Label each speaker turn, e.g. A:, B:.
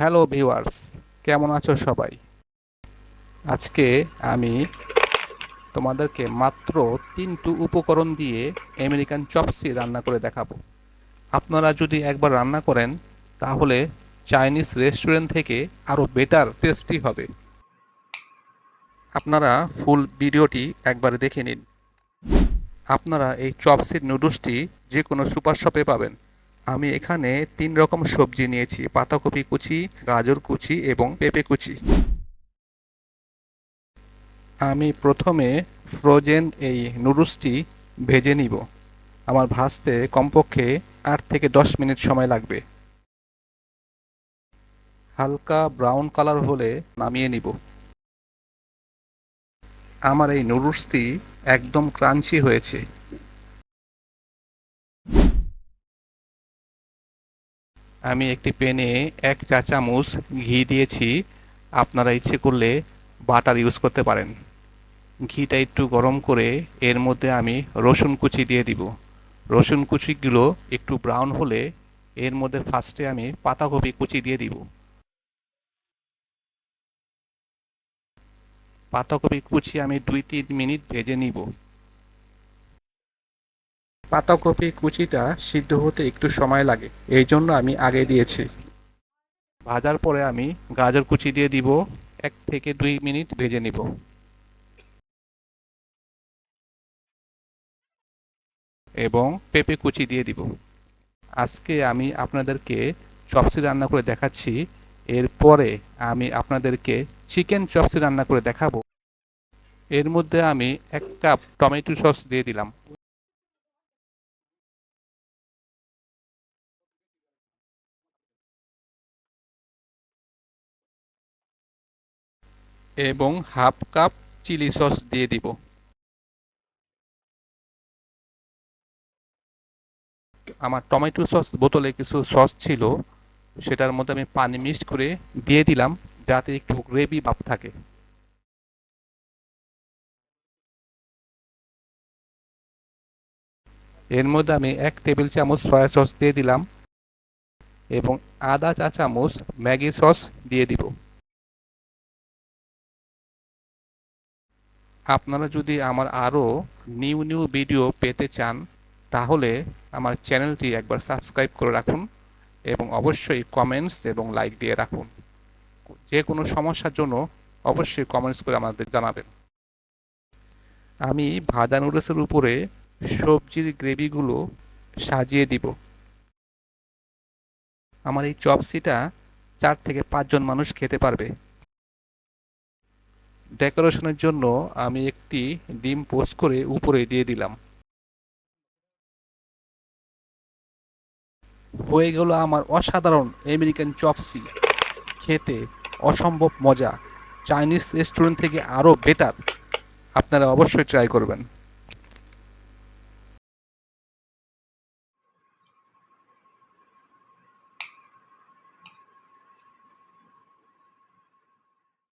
A: Hello viewers, কেমন আছো সবাই? আজকে আমি তোমাদেরকে মাত্র তিনটু উপকরণ দিয়ে আমেরিকান চপসি রান্না করে দেখাবো। আপনারা যদি একবার রান্না করেন, তাহলে চাইনিজ রেস্টুরেন্ট থেকে আরও বেটার টেস্টি হবে। আপনারা ফুল ভিডিওটি একবার দেখে নিন। আপনারা এই চপসির নুডলসটি যে কোনো সুপার শপে পাবেন। আমি এখানে তিন রকম সবজি নিয়েছি, পাতাকপি কুচি, গাজর কুচি এবং পেঁপে কুচি। আমি প্রথমে ফ্রোজেন এই নুডলসটি ভেজে নিব। আমার ভাজতে কমপক্ষে আট থেকে দশ মিনিট সময় লাগবে। হালকা ব্রাউন কালার হলে নামিয়ে নিব। আমার এই নুডলসটি একদম ক্রাঞ্চি হয়েছে। আমি একটি প্যানে এক চা চামচ ঘি দিয়েছি। আপনারা ইচ্ছে করলে বাটার ইউজ করতে পারেন। ঘিটা একটু গরম করে এর মধ্যে আমি রসুন কুচি দিয়ে দিব। রসুন কুচিগুলো একটু ব্রাউন হলে এর মধ্যে ফার্স্টে আমি পাতাকপি কুচি দিয়ে দিব। পাতাকপি কুচি আমি দুই তিন মিনিট ভেজে নিব। পাতাকপি কুচিটা সিদ্ধ হতে একটু সময় লাগে, এই জন্য আমি আগে দিয়েছি। ভাজার পরে আমি গাজর কুচি দিয়ে দিব, এক থেকে দুই মিনিট ভেজে নিব। এবং পেঁপে কুচি দিয়ে দিব। আজকে আমি আপনাদেরকে চপসি রান্না করে দেখাচ্ছি, এরপরে আমি আপনাদেরকে চিকেন চপসি রান্না করে দেখাবো। এর মধ্যে আমি এক কাপ টমেটো সস দিয়ে দিলাম। এবং হাফ কাপ চিলি সস দিয়ে দিব। আমার টমেটো সস বোতলে কিছু সস ছিল, সেটার মধ্যে আমি পানি মিক্সড করে দিয়ে দিলাম যাতে একটু গ্রেভি ভাব থাকে। এর মধ্যে আমি এক টেবিল চামচ সয়া সস দিয়ে দিলাম এবং আধা চা চামচ ম্যাগি সস দিয়ে দিব। আপনারা যদি আমার আরও নিউ নিউ ভিডিও পেতে চান, তাহলে আমার চ্যানেলটি একবার সাবস্ক্রাইব করে রাখুন এবং অবশ্যই কমেন্টস এবং লাইক দিয়ে রাখুন। যে কোনো সমস্যার জন্য অবশ্যই কমেন্টস করে আমাদের জানাবেন। আমি ভাজা নুডলসের উপরে সবজির গ্রেভিগুলো সাজিয়ে দিব। আমার এই চপসিটা চার থেকে পাঁচজন মানুষ খেতে পারবে। ডেকোরেশনের জন্য আমি একটি ডিম পোস্ট করে উপরে দিয়ে দিলাম। হয়ে গেল আমার অসাধারণ আমেরিকান চপসি। খেতে অসম্ভব মজা। চাইনিজ রেস্টুরেন্ট থেকে আরও বেটার। আপনারা অবশ্যই ট্রাই করবেন।